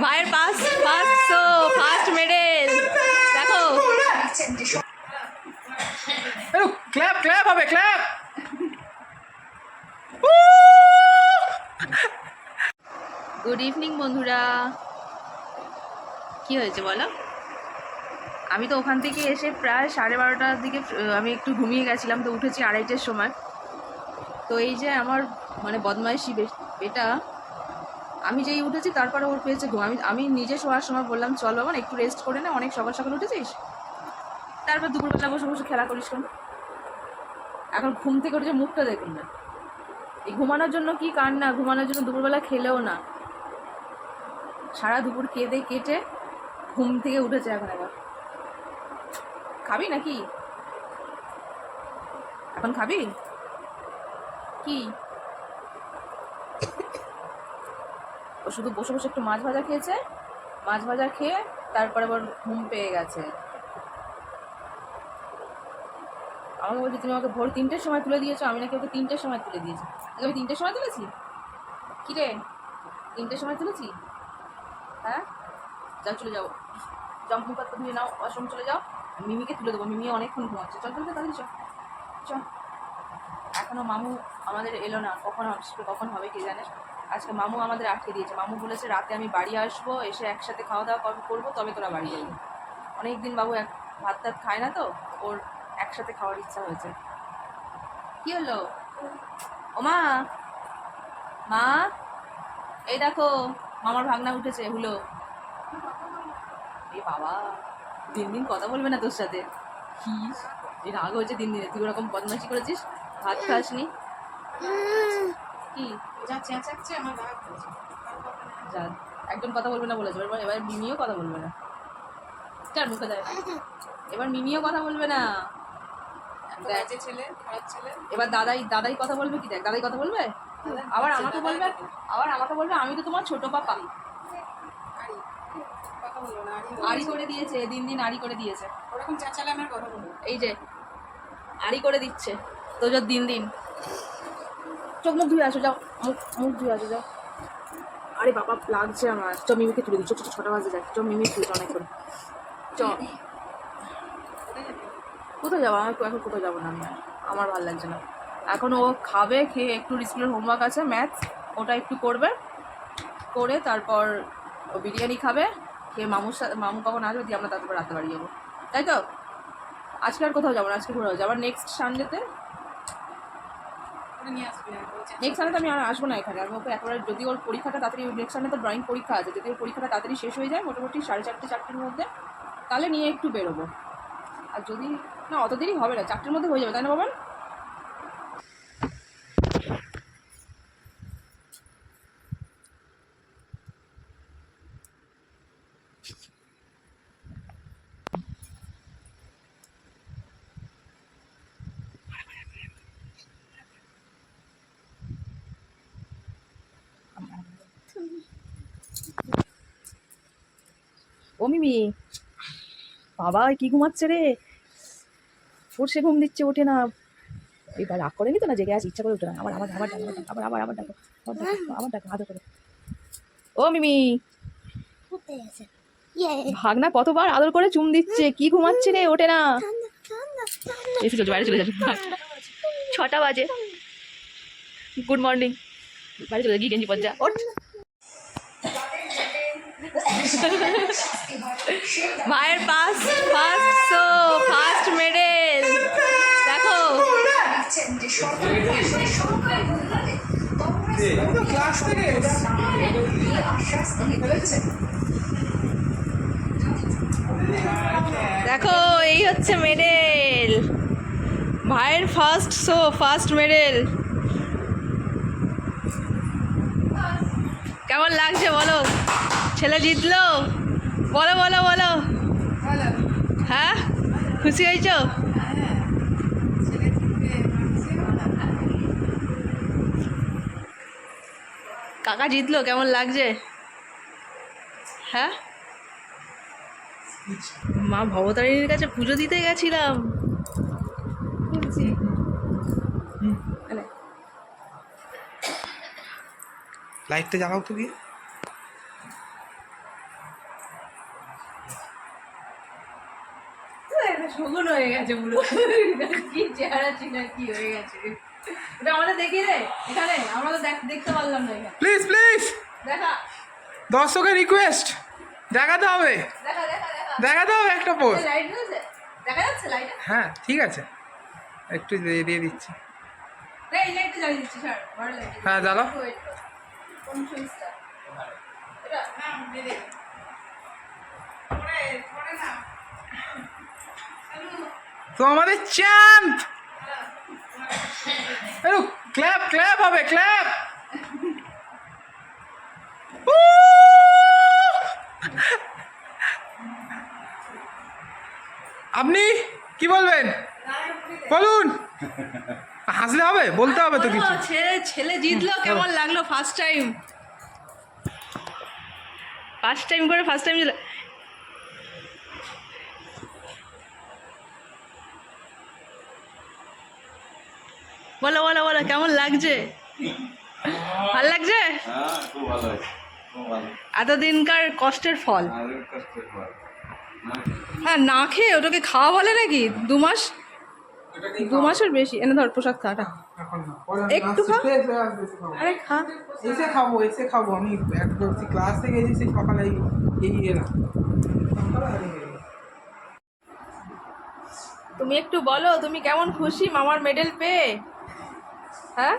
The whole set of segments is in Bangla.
মায়ের পাস ফার্স্ট ফার্স্ট মেডেল দেখো। ক্ল্যাপ ক্ল্যাপ হবে ক্ল্যাপ। গুড ইভিনিং বন্ধুরা। কি হয়েছে বলো? আমি তো ওখান থেকে এসে প্রায় সাড়ে বারোটার দিকে আমি একটু ঘুমিয়ে গেছিলাম তো উঠেছি আড়াইটের সময়। তো এই যে আমার মানে বদমাইশি বে- এটা আমি যেই উঠেছি, তারপরে ওর পেয়েছে ঘুম। আমি আমি নিজে শোয়ার সময় বললাম, চল বাবা, একটু রেস্ট করে নে, অনেক সকাল সকাল উঠেছিস? তারপর দুপুরবেলা বসে বসে খেলা করিস কেন? এখন ঘুম থেকে উঠেছে মুখটা দেখুন না। এই ঘুমানোর জন্য কি কান্না ঘুমানোর জন্য দুপুরবেলা খেলেও না। সারা দুপুর কেঁদে কেটে ঘুম থেকে উঠেছে এখন এবার খাবি নাকি? এখন খাবি? কি? ও শুধু বসে বসে একটু মাছ ভাজা খেয়েছে। মাছ ভাজা খেয়ে তারপরে আবার ঘুম পেয়ে গেছে। আমাকে বলছি, তুমি আমাকে ভোর তিনটের সময় তুলে দিয়েছ, আমি নাকি ওকে তিনটের সময় তুলে দিয়েছি। আমি তিনটের সময় তুলেছি? রে? তিনটের সময় তুলেছি? হ্যাঁ? যাও চলে যাও। মুখ হাত ধুয়ে নাও, ওয়াশরুম চলে যাও। মিমিকে তুলে দেবো, মিমি অনেকক্ষণ ঘুমাচ্ছে। চল চল তাড়াতাড়ি চল। চল। এখনও মামু আমাদের এলো না। কখন আসবে, কখন হবে কে জানে? আজকে মামু আমাদের আটকে দিয়েছে। মামু বলেছে, রাতে আমি বাড়ি আসব, এসে একসাথে খাওয়া দাওয়া কর- করব, তবে তোরা বাড়ি যাবি। অনেক দিন বাবু এক ভাত টাত খায় না তো, ওর একসাথে খাওয়ার ইচ্ছা হয়েছে। কি হলো? ও মা! মা! এই দেখো, মামার ভাগনা উঠেছে, হুলো। এ বাবা, দিন দিন কথা বলবে না তোর সাথে। কি রাগ হয়েছে দিন দিনে। তুই ওরকম বদমাশি করেছিস? ভাত খাসনি? কি? যা চেঁচাচ্ছে আমার রাগ যা একদম কথা বলবে না বলেছে। এবার এবার মিমিও কথা বলবে না। চার মুখে দেয় এবার মিমিও কথা বলবে না। ছেলে খারাপ ছেলে। এবার দাদাই দাদাই কথা বলবে কি দেখ? দাদাই কথা বলবে? আবার আমাকে বলবে? আবার আমাকে বলবে আমি তো তোমার ছোট পাপা। আড়ি করে দিয়েছে দিন দিন আড়ি করে দিয়েছে। ওরকম চেঁচালে আমার কথা এই যে আড়ি করে দিচ্ছে। তো দিন দিন। চোখ মুখ ধুয়ে আসো, যাও। মুখ মুখ ধুয়ে আসো, যাও। আরে বাবা, লাগছে আমার। চ মিমিকে তুলে দিচ্ছ। ছটা বাজে যাচ্ছে চ মিমি তুলছে অনেকক্ষণ। চ কোথায় যাব? আমার এখন কোথাও যাব না আমি। আমার ভালো লাগছে না। এখন ও খাবে, খেয়ে একটু স্কুলের হোমওয়ার্ক আছে ম্যাথ ওটা একটু করবে। করে তারপর ও বিরিয়ানি খাবে, খেয়ে মামুর সাথে মামু কখন আসবে, দিয়ে আমরা তারপর রাতে বাড়ি যাব। তাই তো? আজকে আর কোথাও যাব না, আজকে ঘুরে যাব আবার নেক্সট সানডেতে করে সানে নেক্সট সানডেতে আমি আর আসব না এখানে। আমি ওকে একবার যদি ওর পরীক্ষাটা তাড়াতাড়ি নেক্সট সানডে তো ড্রয়িং পরীক্ষা আছে। যদি ওর পরীক্ষাটা তাড়াতাড়ি শেষ হয়ে যায়, মোটামুটি সাড়ে চারটে, চারটের মধ্যে, তাহলে নিয়ে একটু বেরোবো। আর যদি না, অত দেরি হবে না। চারটের মধ্যে হয়ে যাবে, তাই না বাবা ও মিমি বাবা কি ঘুমাচ্ছে রে? সর্ষে ঘুম দিচ্ছে ওঠে না। এবার রাগ করেনি তো না জেগে আছে? ইচ্ছা করে ওঠে না। আবার আবার আবার ডাকো আবার আবার আবার ডাকো আবার ডাকো আবার ডাকো আদর করে। ও মিমি ভাগনা কতবার আদর করে চুম দিচ্ছে? কি ঘুমাচ্ছে রে? ওঠে না। এসে চলছে বাইরে চলে যাচ্ছে। ছটা বাজে। গুড মর্নিং বাইরে চলে গিয়ে গেঞ্জি পর যা। ওঠ মায়ের পাস ফার্স্ট শো ফার্স্ট মেডেল দেখো। দেখো, এই হচ্ছে মেডেল ভাইয়ের ফার্স্ট শো ফার্স্ট মেডেল কেমন লাগছে বলো? ছেলে জিতলো? বলো বলো বলো। হ্যাঁ? খুশি হয়েছো? হ্যাঁ কাকা জিতলো, কেমন লাগছে? হ্যাঁ? মা ভবতারিণীর কাছে পুজো দিতে গেছিলাম। লাইটটা জ্বালাও তো গিয়ে। হয়ে গেছে কি চেহারা কি হয়ে গেছে। এটা দেখি রে আমরা তো দেখতে পারলাম না প্লিজ প্লিজ দর্শকের রিকোয়েস্ট দেখাতে হবে। দেখাতে হবে একটা পোস্ট হ্যাঁ ঠিক আছে। একটু দিয়ে দিচ্ছি। হ্যাঁ দাদা কোন সুইচটা এটা না পরে না। তো আমাদের চ্যাম্প ক্ল্যাপ ক্ল্যাপ হবে ক্ল্যাপ আপনি কি বলবেন? বলুন! হাসলে হবে বলতে হবে তো কিছু। ছেলে ছেলে জিতলো কেমন লাগল ফার্স্ট টাইম ফার্স্ট টাইম করে ফার্স্ট টাইম জিতলো। বলো বলো বলো কেমন লাগছে? ভালো লাগছে? হ্যাঁ এতদিনকার কষ্টের ফল। হ্যাঁ হ্যাঁ না খেয়ে ওটাকে খাওয়া বলে নাকি? দু মাস দু মাসের বেশি। এনে ধর প্রসাদ খাটা একটু খা। এসে খাব। আরে খা। এসে খাব এসে খাব। আমি একদম ক্লাস থেকে এসে সেই সকালে এই এলাম। তুমি একটু বলো তুমি কেমন খুশি মামার মেডেল পেয়ে? হ্যাঁ?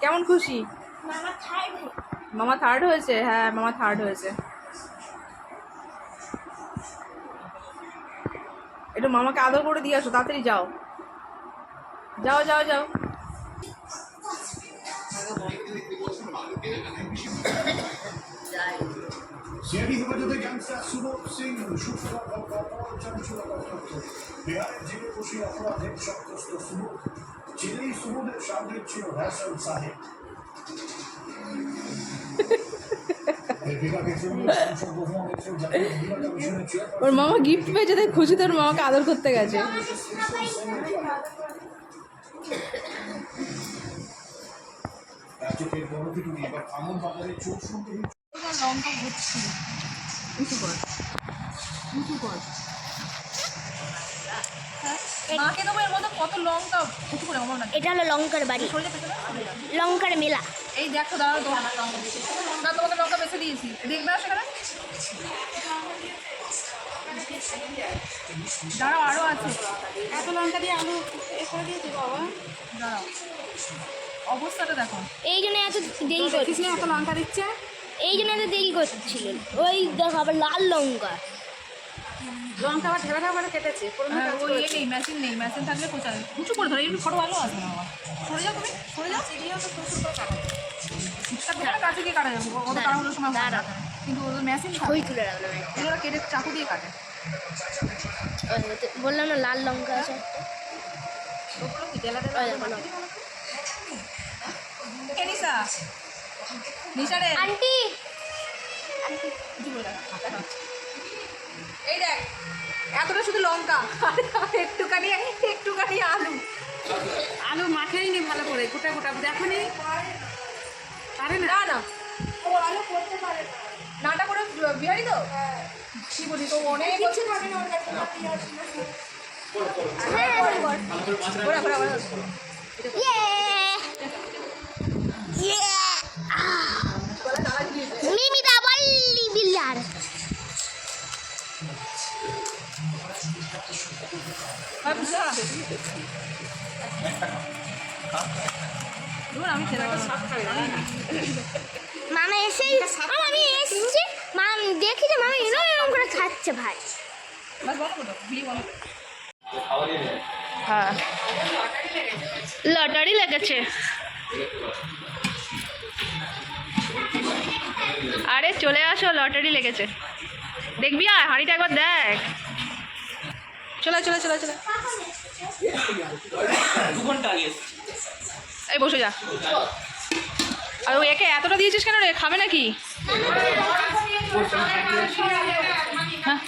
কেমন খুশি? মামা থার্ড হয়েছে? হ্যাঁ মামা থার্ড হয়েছে। একটু মামাকে আদর করে দিয়ে আসো তাড়াতাড়ি যাও। যাও যাও যাও। সিআইডি হেফাজতে গ্যাংস্টার সুবোধ সিং শুক্রবার পরপর বিহারের জেলে বসে অপরাধের সন্ত্রস্ত সুবোধ জেলেই সুবোধের সামনে ছিল হ্যাসন সাহেব। এর বিভাগে তৃণমূল সাংসদ বহুমা মিত্র জাতীয় মহিলা কমিশনের চেয়ারপারসন ওর মামা গিফট পেয়েছে তাই খুশি তোর মামাকে আদর করতে গেছে। রাজ্যকে গণপিটুনি এবার আমন বাজারে চোখ শুনতে লঙ্কা ভর্তি উঁচু কর। উঁচু কর। মাকে দেবো এর মধ্যে কত লঙ্কা? উঁচু করে আমার না। এটা হলো লঙ্কার বাড়ি। লঙ্কার মেলা। এই দেখো দাঁড়াও তো। না তোমাকে লঙ্কা বেছে দিয়েছি। দেখবে না সেখানে? দাঁড়াও আরও আছে। এত লঙ্কা দিয়ে আলু এ করে দিয়েছি বাবা। দাঁড়াও। অবস্থাটা দেখো। এই জন্য এত দেরি করছে। দেখিস এত লঙ্কা দিচ্ছে। এই জন্য এত দেরি করছিলেন ওই দেখো আবার লাল লঙ্কা। লঙ্কা আবার ঢেলা ঢেলা কেটেছে হ্যাঁ, ওই ইয়ে নেই মেশিন নেই মেশিন থাকলে কোচা উঁচু করে ধরো একটু ফটো ভালো আসবে না সরে যাও তুমি সরে যাও। তার কাছে গিয়ে কাটা। যাবে ওদের কাটানোর সময় কিন্তু ওদের মেশিন ওই তুলে রাখলাম ওরা কেটে চাকু দিয়ে কাটে। বললাম না লাল লঙ্কা আছে ওগুলো কি জেলা ওই লঙ্কা। কে নিশা নিশা রে। আন্টি। এই দেখ এতটা শুধু লঙ্কা একটুখানি একটুখানি আলু। আলু মাখেই নি ভালো করে গোটা গোটা দেখো নি। পারে না? না না। ও আলু করতে পারে না। নাটা করে বিহারি তো? কি বলি তো অনেক কিছু থাকে না ওর কাছে ঘোরা ঘোরা ঘোরা মামা এসেই আমি এসেছি। মাম দেখি যে মামা এরম এরম করে খাচ্ছে ভাই। হ্যাঁ। লটারি লেগেছে। আরে চলে আসো লটারি লেগেছে। দেখবি আর হাঁড়িটা একবার দেখ। চলে চলে চলে চলে এই বসে যা। আর ও একে এতটা দিয়েছিস কেন রে? খাবে নাকি? হ্যাঁ।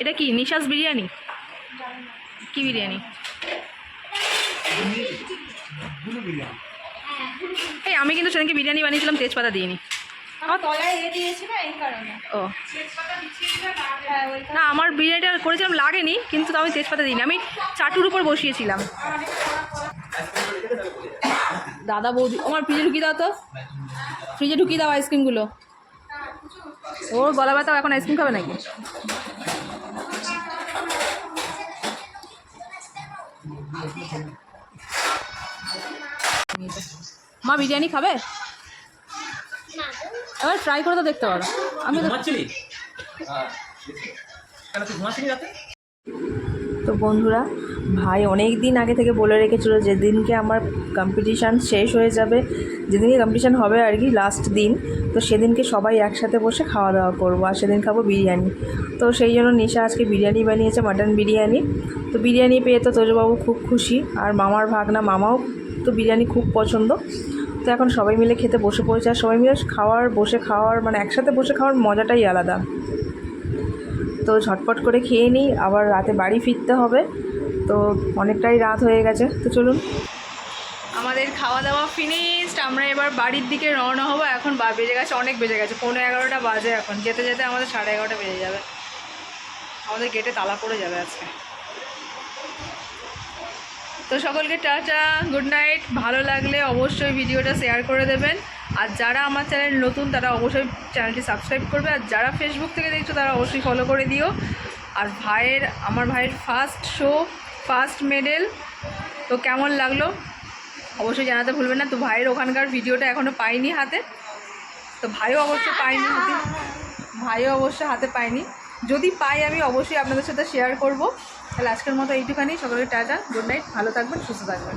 এটা কি? নিশাস বিরিয়ানি? কি বিরিয়ানি। এই আমি কিন্তু সেদিনকে বিরিয়ানি বানিয়েছিলাম তেজপাতা দিইনি। তলায় এ দিয়েছি না এই কারণে। ও। হ্যাঁ না আমার বিরিয়ানিটা করেছিলাম লাগেনি কিন্তু আমি তেজপাতা দিইনি। আমি চাটুর উপর বসিয়েছিলাম। দাদা বৌদি আমার ফ্রিজে ঢুকিয়ে দাও তো। ফ্রিজে ঢুকিয়ে দাও আইসক্রিমগুলো ওর গলা ব্যথা এখন আইসক্রিম খাবে নাকি? মা বিরিয়ানি খাবে? এবার ট্রাই করে তো দেখতে পারো। আমি তো বন্ধুরা ভাই অনেক দিন আগে থেকে বলে রেখেছিল যেদিনকে আমার কম্পিটিশান শেষ হয়ে যাবে। যেদিনকে কম্পিটিশান হবে আর কি লাস্ট দিন। তো সেদিনকে সবাই একসাথে বসে খাওয়া দাওয়া করব আর সেদিন খাব বিরিয়ানি। তো সেই জন্য নিশা আজকে বিরিয়ানি বানিয়েছে মাটন বিরিয়ানি। তো বিরিয়ানি পেয়ে তো তোজবাবু খুব খুশি। আর মামার ভাগনা মামাও তো বিরিয়ানি খুব পছন্দ। তো এখন সবাই মিলে খেতে বসে পড়েছে, আর সবাই মিলে খাওয়ার, বসে খাওয়ার মানে একসাথে বসে খাওয়ার মজাটাই আলাদা। তো ঝটপট করে খেয়ে নিই, আবার রাতে বাড়ি ফিরতে হবে, তো অনেকটাই রাত হয়ে গেছে, তো চলুন। আমাদের খাওয়া দাওয়া ফিনিশড আমরা এবার বাড়ির দিকে রওনা হব, এখন বা বেজে গেছে, অনেক বেজে গেছে পনেরো এগারোটা বাজে এখন, যেতে যেতে আমাদের সাড়ে এগারোটা বেজে যাবে। আমাদের গেটে তালা পড়ে যাবে আজকে। তো সকলকে টাটা গুড নাইট ভালো লাগলে অবশ্যই ভিডিওটা শেয়ার করে দেবেন। আর যারা আমার চ্যানেল নতুন তারা অবশ্যই চ্যানেলটি সাবস্ক্রাইব করবে। আর যারা ফেসবুক থেকে দেখছ তারা অবশ্যই ফলো করে দিও। আর ভাইয়ের আমার ভাইয়ের ফার্স্ট শো ফার্স্ট মেডেল তো কেমন লাগল? অবশ্যই জানাতে ভুলবেন না। তো ভাইয়ের ওখানকার ভিডিওটা এখনও পাইনি হাতে। তো ভাইও অবশ্য পাইনি হাতে। ভাইও অবশ্য হাতে পাইনি। যদি পাই আমি অবশ্যই আপনাদের সাথে শেয়ার করব। তাহলে আজকের মতো এইটুখানি। সকলের টাটা গুড নাইট ভালো থাকবেন সুস্থ থাকবেন।